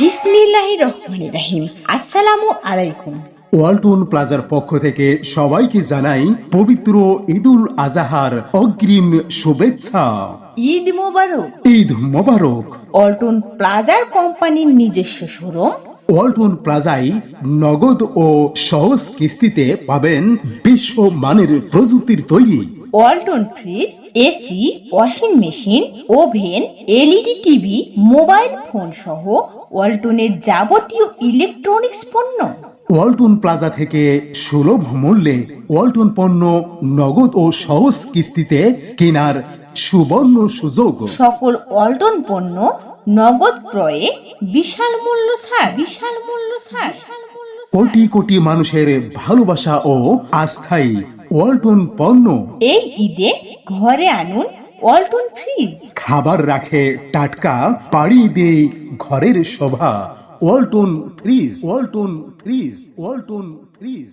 বিসমিল্লাহির রহমানির রহিম আসসালামু আলাইকুম। ওয়ালটন প্লাজার পক্ষ থেকে সবাইকে জানাই পবিত্র ঈদুল আজাহার অগ্রিম শুভেচ্ছা। ঈদ মোবারক। ঈদ মোবারক। অল্টন প্লাজার কোম্পানির নিজস্ব শোরুম। ওয়ালটন প্লাজায় নগদ ও সহজ কিস্তিতে পাবেন বিশ্ব মানের প্রযুক্তির তৈরি Walton fridge AC washing machine oven LED TV mobile phone সহ ওয়ালটনের যাবতীয় ইলেকট্রনিক্স পণ্য। ওয়ালটন প্লাজা থেকে সুলভ মূল্যে ওয়ালটন পণ্য নগদ ও সহজ কিস্তিতে কেনার সুবর্ণ সুযোগ। সকল ওয়ালটন পণ্য নগদ ক্রয়ে বিশাল মূল্য ছাড় বিশাল মূল্য ছাড়। কোটি কোটি মানুষের ভালোবাসা ও আস্থাই ওয়ালটন পণ্য। এই ঈদে ঘরে আনুন ওয়ালটন ফ্রিজ। খাবার রাখে টাটকা পাড়ি দেই ঘরের শোভা। Walton fridge Walton fridge Walton fridge.